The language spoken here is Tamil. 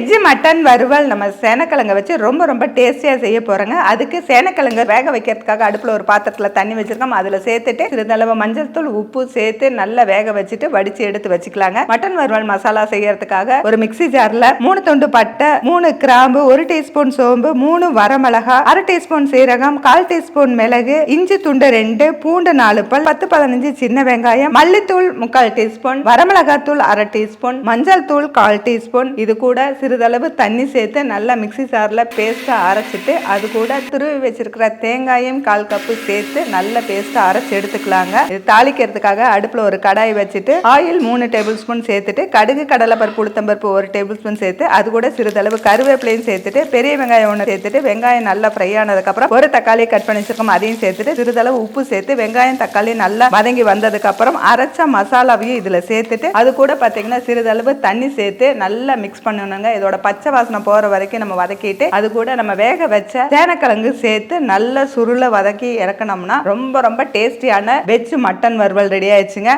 வெஜ்ஜு மட்டன் வறுவல் நம்ம சேனக்கிழங்க வச்சு ரொம்ப ரொம்ப டேஸ்டியாக செய்ய போகிறோங்க அதுக்கு சேனக்கிழங்கு வேக வைக்கிறதுக்காக அடுப்பில் ஒரு பாத்திரத்தில் தண்ணி வச்சுருக்கோம். அதில் சேர்த்துட்டு சிறிதளவு மஞ்சள் தூள் உப்பு சேர்த்து நல்லா வேக வச்சுட்டு வடிச்சு எடுத்து வச்சுக்கலாங்க. மட்டன் வறுவல் மசாலா செய்யறதுக்காக ஒரு மிக்ஸி ஜாரில் மூணு துண்டு பட்டை மூணு கிராம்பு ஒரு டீஸ்பூன் சோம்பு மூணு வரமிளகா அரை டீஸ்பூன் சீரகம் கால் டீஸ்பூன் மிளகு இஞ்சி துண்டு ரெண்டு பூண்டு நாலு பல் பத்து பதினஞ்சு சின்ன வெங்காயம் மல்லித்தூள் முக்கால் டீஸ்பூன் வரமிளகாத்தூள் அரை டீஸ்பூன் மஞ்சள் தூள் கால் டீஸ்பூன். இது கூட சிறிதளவு தண்ணி சேர்த்து நல்லா மிக்சி சாரில் பேஸ்ட்டாக அரைச்சிட்டு அது கூட துருவி வச்சுருக்கிற தேங்காயும் கால் கப்பு சேர்த்து நல்ல பேஸ்ட்டாக அரைச்சி எடுத்துக்கலாங்க. இது தாளிக்கிறதுக்காக அடுப்பில் ஒரு கடாய் வச்சுட்டு ஆயில் மூணு டேபிள் ஸ்பூன் சேர்த்துட்டு கடுகு கடலைப்பருப்பு உளுத்தம்பருப்பு ஒரு டேபிள் ஸ்பூன் சேர்த்து அது கூட சிறிதளவு கருவேப்பிலையும் சேர்த்துட்டு பெரிய வெங்காயம் ஒன்று சேர்த்துட்டு வெங்காயம் நல்லா ஃப்ரை ஆனதுக்கப்புறம் ஒரு தக்காளி கட் பண்ணி வச்சிருக்கோம் அதையும் சேர்த்துட்டு சிறிதளவு உப்பு சேர்த்து வெங்காயம் தக்காளி நல்லா வதங்கி வந்ததுக்கப்புறம் அரைச்ச மசாலாவையும் இதில் சேர்த்துட்டு அது கூட பார்த்தீங்கன்னா சிறிதளவு தண்ணி சேர்த்து நல்லா மிக்ஸ் பண்ணணுங்க. இதோட பச்சை வாசனை போற வரைக்கும் நம்ம வதக்கிட்டு அது கூட நம்ம வேக வச்ச சேனக்கிழங்கு சேர்த்து நல்ல சுருளை வதக்கி இறக்கணும்னா ரொம்ப ரொம்ப டேஸ்டியான வெஜ் மட்டன் வறுவல் ரெடி ஆயிடுச்சுங்க.